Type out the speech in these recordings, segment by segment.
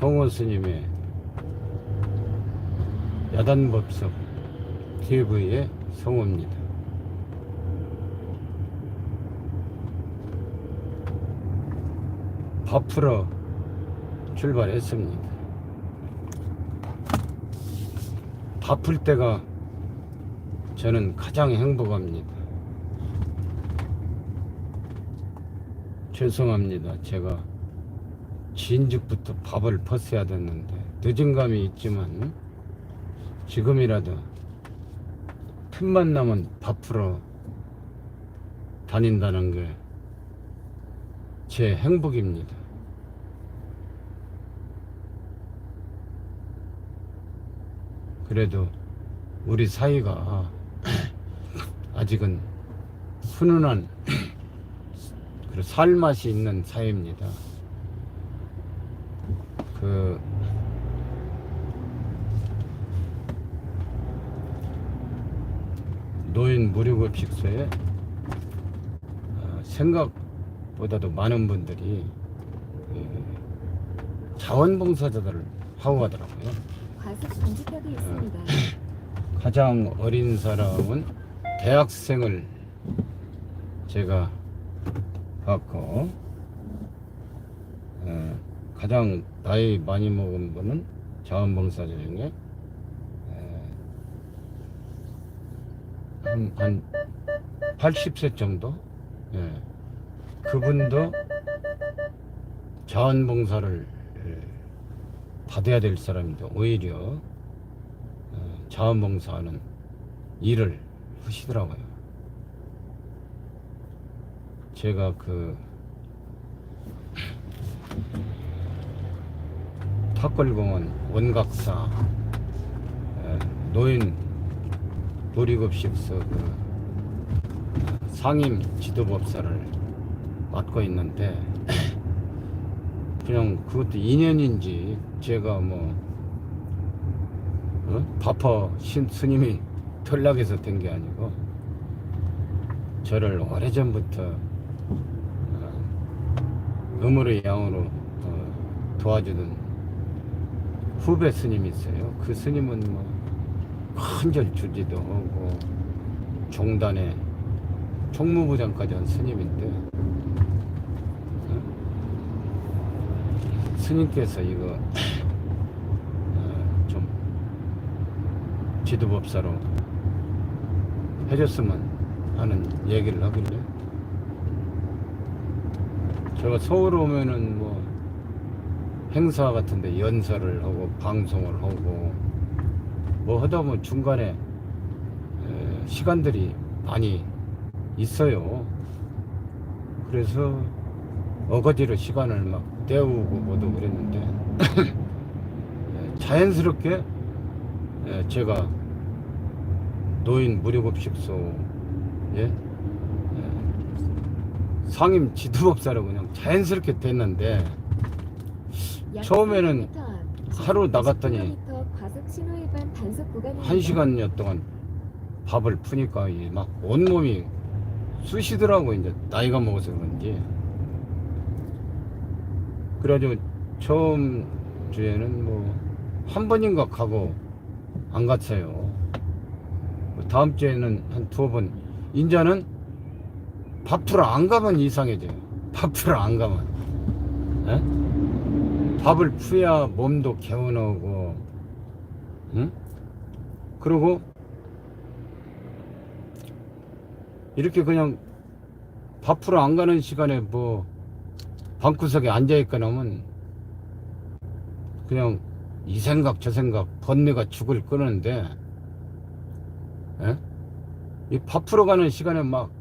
성호 스님의 야단법석 TV의 성호입니다. 밥풀어 출발했습니다. 바쁠 때가 저는 가장 행복합니다. 죄송합니다. 제가 진즉부터 밥을 퍼서야 됐는데 늦은 감이 있지만 지금이라도 틈만 나면 밥풀어 다닌다는 게 제 행복입니다. 그래도 우리 사이가 아직은 훈훈한 그리고 살맛이 있는 사이입니다. 그 노인 무료급식소에 어, 생각보다도 많은 분들이 그 자원봉사자들을 하고 가더라고요. 과속 방지턱이 있습니다. 가장 어린 사람은 대학생을 제가 봤고 어, 가장 나이 많이 먹은 분은 자원봉사자 중에 에, 한, 한 80세 정도 예. 그분도 자원봉사를 예, 받아야 될 사람인데 오히려 어, 자원봉사하는 일을 하시더라고요. 제가 그 탁골공원 원각사 에, 노인 놀이급식소 그 상임 지도법사를 맡고 있는데 그냥 그것도 인연인지 제가 뭐 어? 바퍼 신, 스님이 전락해서 된 게 아니고 저를 오래전부터 어, 음으로 양으로 어, 도와주던 후배 스님이 있어요. 그 스님은 뭐 큰절 주지도 하고 종단에 총무부장까지 한 스님인데 어? 스님께서 이거 어, 좀 지도법사로 해줬으면 하는 얘기를 하길래 제가 서울 오면은 뭐 행사 같은데 연설을 하고 방송을 하고 뭐 하다 보면 중간에 에, 시간들이 많이 있어요. 그래서 어거지로 시간을 막 때우고 뭐도 그랬는데 에, 자연스럽게 에, 제가 노인 무료급식소 예? 상임 지도법사로 그냥 자연스럽게 됐는데 약 처음에는 300m 앞, 하루 나갔더니 10km 과속 신호 위반 단속 구간입니다. 한 시간여 동안 밥을 푸니까 이막 온몸이 쑤시더라고 이제 나이가 먹어서 그런지 그래가지고 처음 주에는 뭐 한 번인가 가고 안 갔어요 뭐 다음 주에는 한 두어 번 인자는 밥풀어 안 가면 이상해져요 밥풀어 안 가면 에? 밥을 푸야 몸도 개운하고 응? 그리고 이렇게 그냥 밥풀어 안 가는 시간에 뭐 방구석에 앉아 있거나 하면 그냥 이 생각 저 생각 번뇌가 죽을 끄는데 예? 이밥 풀어 가는 시간에 막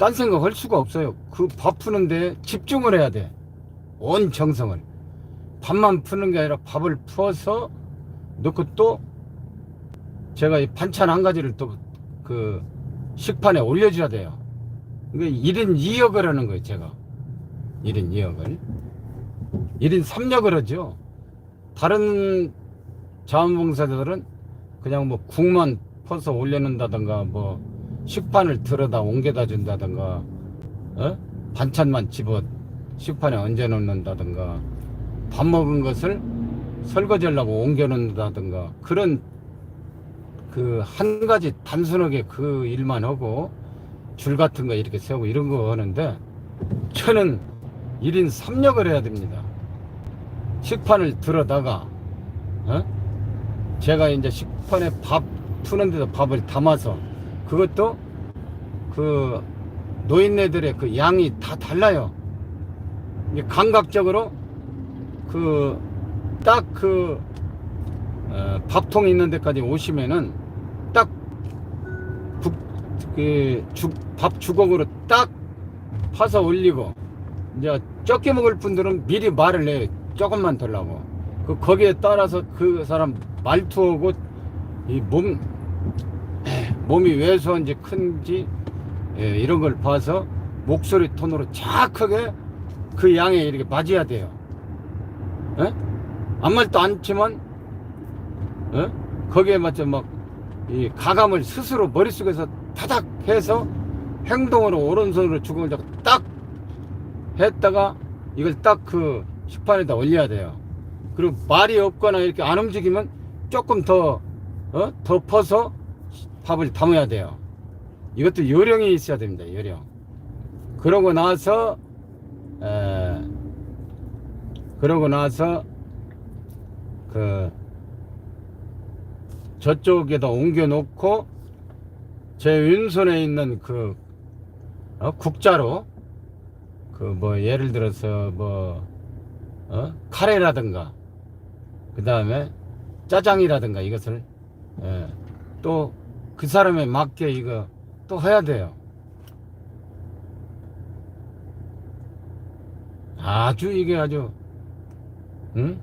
딴 생각 할 수가 없어요 그 밥 푸는데 집중을 해야 돼온 정성을 밥만 푸는 게 아니라 밥을 풀어서 넣고 또 제가 이 반찬 한 가지를 또 그 식판에 올려줘야 돼요. 이게 1인 2역을 하는 거예요, 제가. 1인 2역을. 1인 3역을 하죠. 다른 자원봉사자들은 그냥 뭐 국만 퍼서 올려놓는다던가 뭐 식판을 들어다 옮겨다 준다던가 어? 반찬만 집어 식판에 얹어 놓는다던가 밥 먹은 것을 설거지하려고 옮겨놓는다든가 그런 그 한 가지 단순하게 그 일만 하고 줄 같은 거 이렇게 세우고 이런 거 하는데 저는 1인 3역을 해야 됩니다. 식판을 들어다가 어? 제가 이제 식판에 밥 푸는 데도 밥을 담아서 그것도 그 노인네들의 그 양이 다 달라요. 감각적으로 그딱그 밥통 있는 데까지 오시면은 딱그밥 주걱으로 딱 파서 올리고 이제 적게 먹을 분들은 미리 말을 해요. 조금만 달라고. 그 거기에 따라서 그 사람 말투하고 이 몸 몸이 왜소한지 큰지 예, 이런 걸 봐서 목소리 톤으로 정확하게 그 양에 이렇게 맞아야 돼요. 예? 아무 말도 않지만 예? 거기에 맞춰 막 이 가감을 스스로 머릿속에서 타닥 해서 행동으로 오른손으로 주걱을 잡고 딱 했다가 이걸 딱 그 식판에다 올려야 돼요. 그리고 말이 없거나 이렇게 안 움직이면 조금 더, 어? 더 퍼서 밥을 담아야 돼요. 이것도 요령이 있어야 됩니다. 요령. 그러고 나서, 에, 그러고 나서, 그, 저쪽에다 옮겨 놓고, 제 왼손에 있는 그, 어? 국자로, 그 뭐 예를 들어서 뭐 어? 카레라든가 그 다음에 짜장이라든가 이것을 예, 또그 사람에 맞게 이거 또 해야 돼요. 아주 이게 아주 응?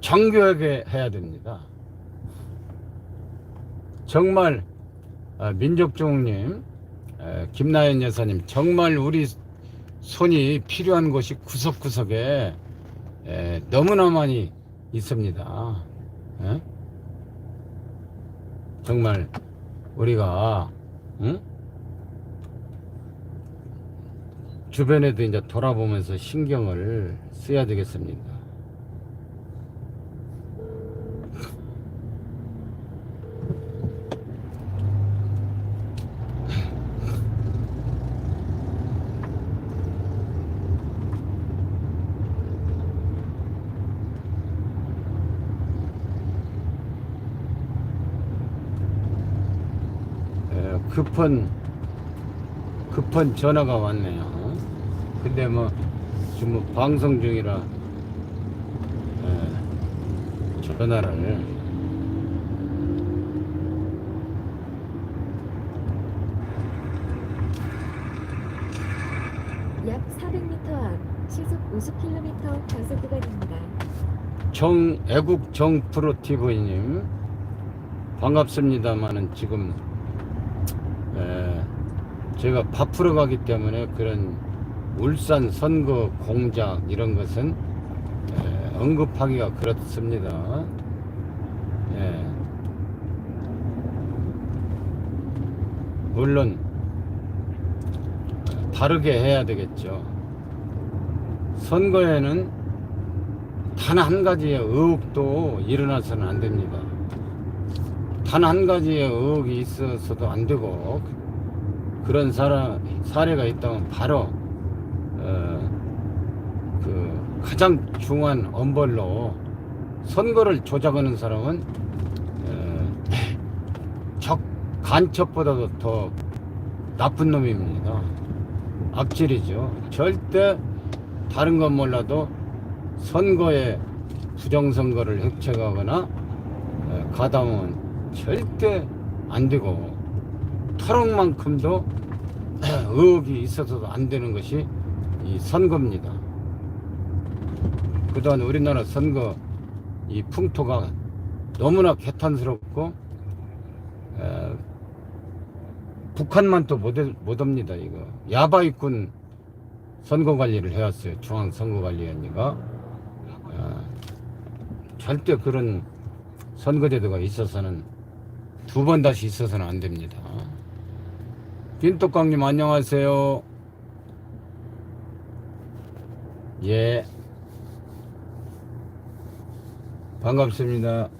정교하게 해야 됩니다. 정말 아, 민족종님, 에, 김나연 여사님 정말 우리 손이 필요한 곳이 구석구석에 에, 너무나 많이 있습니다. 에? 정말 우리가 응? 주변에도 이제 돌아보면서 신경을 써야 되겠습니다. 에, 급한 급한 전화가 왔네요. 근데 뭐 지금 뭐 방송 중이라 에, 전화를 약 400m 앞 시속 50km 단속 구간입니다. 정 애국 정프로 TV님 반갑습니다만은 지금 에, 제가 밥 풀어 가기 때문에 그런 울산 선거 공작 이런 것은 에, 언급하기가 그렇습니다. 예. 물론 다르게 해야 되겠죠. 선거에는 단 한 가지의 의혹도 일어나서는 안 됩니다. 단 한 가지의 의혹이 있어서도 안 되고 그런 사람 사례가 있다면 바로 어, 그 가장 중요한 엄벌로 선거를 조작하는 사람은 어, 적 간첩보다도 더 나쁜 놈입니다. 악질이죠. 절대 다른 건 몰라도 선거에 부정선거를 획책하거나 에, 가담은 절대 안 되고 토록만큼도 의혹이 있어서도 안 되는 것이 이 선거입니다. 그동안 우리나라 선거 이 풍토가 너무나 개탄스럽고 에, 북한만 또 못, 못합니다 이거. 야바이꾼 선거관리를 해왔어요 중앙선거관리위원회가. 어, 절대 그런 선거제도가 있어서는 두 번 다시 있어서는 안 됩니다 김떡광님 안녕하세요. 예. 반갑습니다.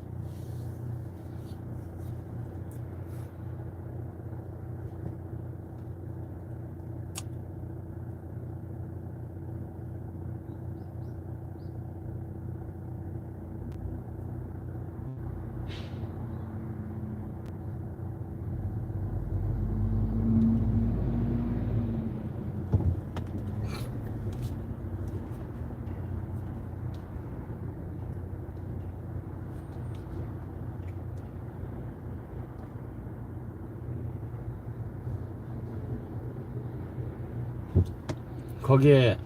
거기에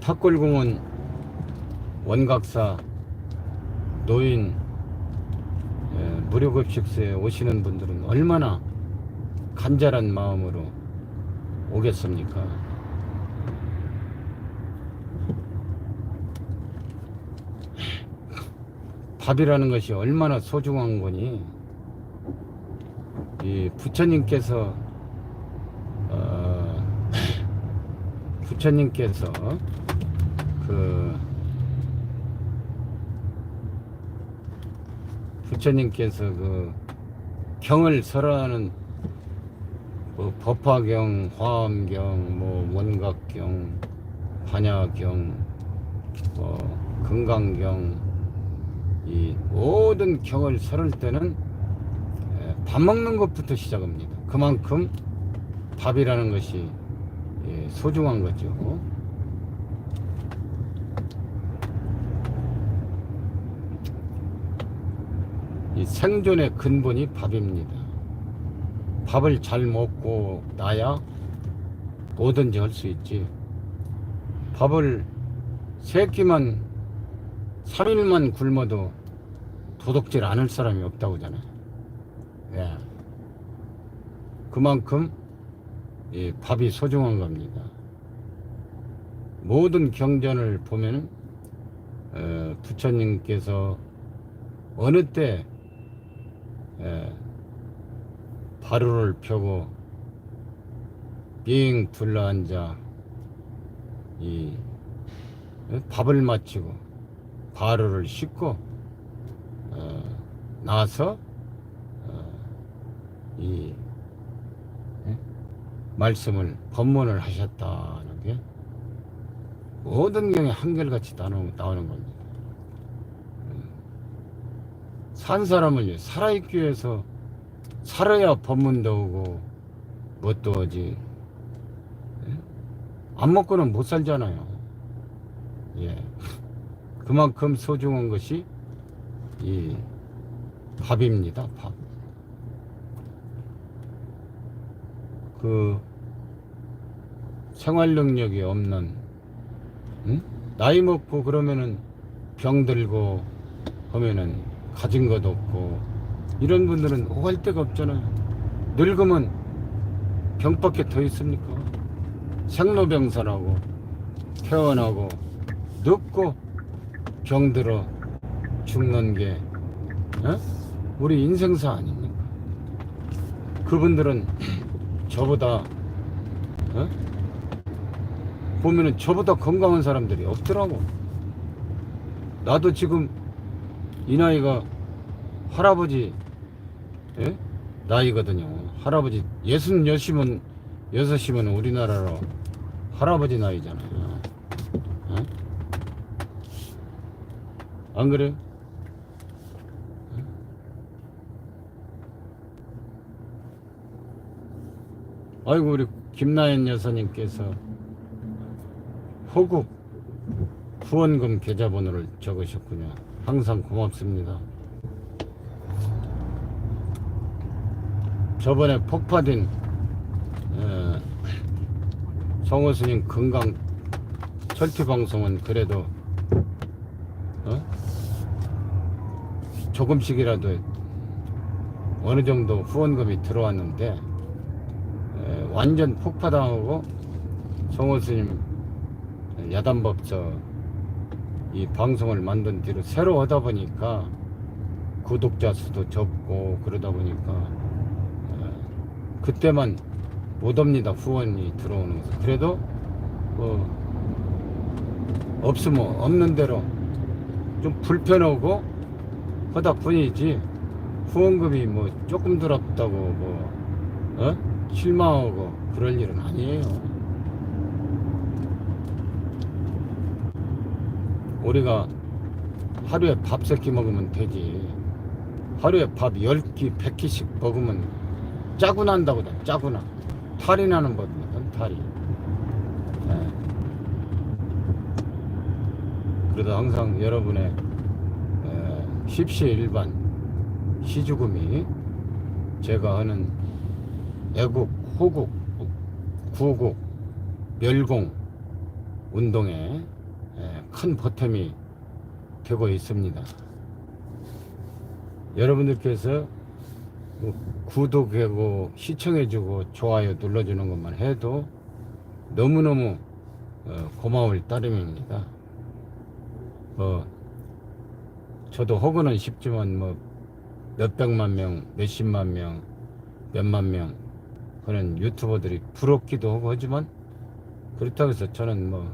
탁골공원 원각사 노인 예, 무료급식소에 오시는 분들은 얼마나 간절한 마음으로 오겠습니까? 밥이라는 것이 얼마나 소중한 거니 이 부처님께서 부처님께서 그 부처님께서 그 경을 설하는 뭐 법화경, 화엄경, 뭐 원각경, 반야경, 뭐 금강경 이 모든 경을 설을 때는 에, 밥 먹는 것부터 시작합니다. 그만큼 밥이라는 것이 예, 소중한 거죠. 이 생존의 근본이 밥입니다. 밥을 잘 먹고 나야 뭐든지 할 수 있지. 밥을 세 끼만 3일만 굶어도 도둑질 안할 사람이 없다고 하잖아요. 예. 그만큼 이 밥이 소중한 겁니다. 모든 경전을 보면 어, 부처님께서 어느 때 에, 바루를 펴고 빙 둘러앉아 이 에, 밥을 마치고 바루를 씻고 어, 나서 어, 이 에? 말씀을 법문을 하셨다는 게 모든 경에 한결같이 나오는, 나오는 겁니다. 음. 산 사람을 살아있기 위해서 살아야 법문도 오고 뭣도 오지 예? 안 먹고는 못 살잖아요 예 그만큼 소중한 것이 이 밥입니다 밥 그 생활 능력이 없는 응? 나이 먹고 그러면은 병들고 하면은 가진 것 없고 이런 분들은 오갈 데가 없잖아요. 늙으면 병밖에 더 있습니까? 생로병사라고 태어나고 늙고 병들어 죽는 게 어? 우리 인생사 아닙니까? 그분들은 저보다 어? 보면은 저보다 건강한 사람들이 없더라고. 나도 지금 이 나이가 할아버지 예? 나이거든요. 할아버지 예순 여시면 여섯이면 우리나라로 할아버지 나이잖아요. 어? 안 그래요? 아이고 우리 김나연 여사님께서 호국 후원금 계좌번호를 적으셨군요. 항상 고맙습니다. 저번에 폭파된 에, 성호 스님 건강 철퇴 방송은 그래도 어? 조금씩이라도 어느 정도 후원금이 들어왔는데 에, 완전 폭파당하고 성호 스님 야단법서 이 방송을 만든 뒤로 새로 하다 보니까 구독자 수도 적고 그러다 보니까 에, 그때만 못 옵니다 후원이 들어오는 것은 그래도 뭐 없으면 없는 대로 좀 불편하고 하다 뿐이지 후원금이 뭐 조금 들었다고 뭐 어? 실망하고 그럴 일은 아니에요. 우리가 하루에 밥 세 끼 먹으면 되지. 하루에 밥 10끼, 100끼씩 먹으면 짜고 난다거든, 짜고 나. 탈이 나는 법이거든, 탈이. 예. 그래도 항상 여러분의 에, 십시일반 시주금이 제가 하는 애국, 호국, 구국, 멸공 운동에 에, 큰 보탬이 되고 있습니다. 여러분들께서 뭐 구독하고 시청해주고 좋아요 눌러주는 것만 해도 너무너무 어, 고마울 따름입니다. 뭐 저도 허구는 쉽지만 뭐 몇백만 명, 몇십만 명, 몇만 명 그런 유튜버들이 부럽기도 하고 하지만 그렇다고 해서 저는 뭐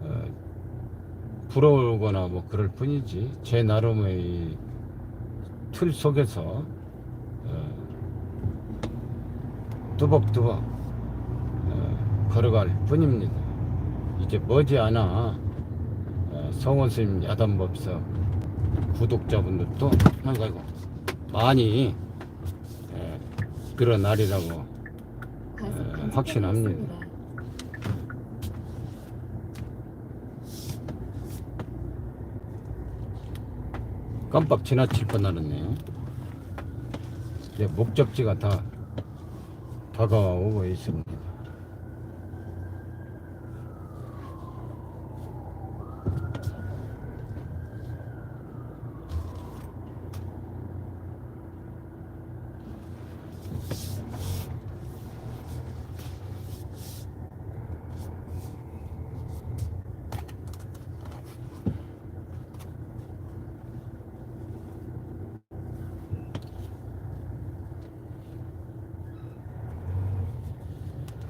어, 부러우거나 뭐 그럴 뿐이지 제 나름의 이틀 속에서 어, 뚜벅뚜벅 어, 걸어갈 뿐입니다. 이제 머지않아 어, 성원 스님 야단법석 구독자분들도 아이고 많이 에, 늘어나리라고 에, 단속 확신합니다. 끝났습니다. 깜빡 지나칠 뻔하았네요. 이제 목적지가 다 다가오고 있습니다.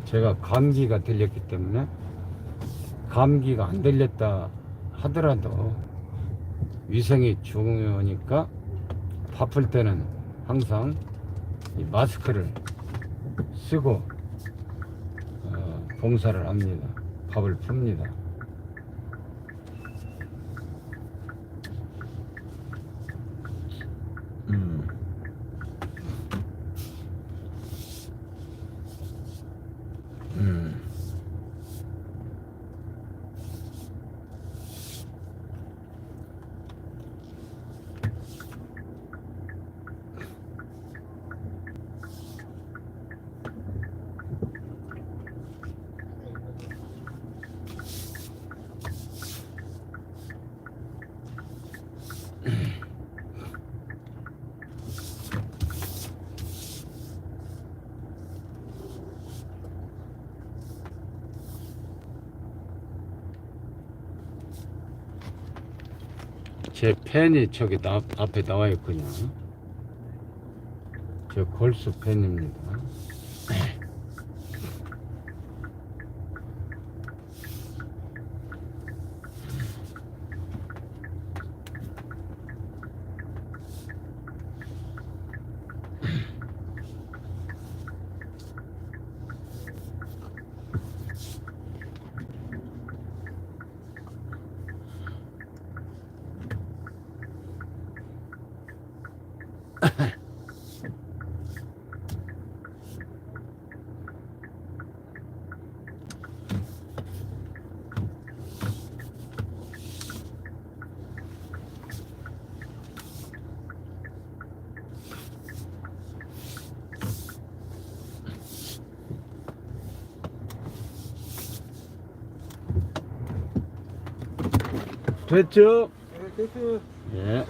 제가 감기가 들렸기 때문에 감기가 안 들렸다 하더라도 위생이 중요하니까 바쁠 때는 항상 이 마스크를 쓰고 어, 봉사를 합니다. 밥을 풉니다. 제 펜이 저기 나, 앞에 나와 있군요. 저 골수 펜입니다. 됐죠? 네, 됐어요. 예.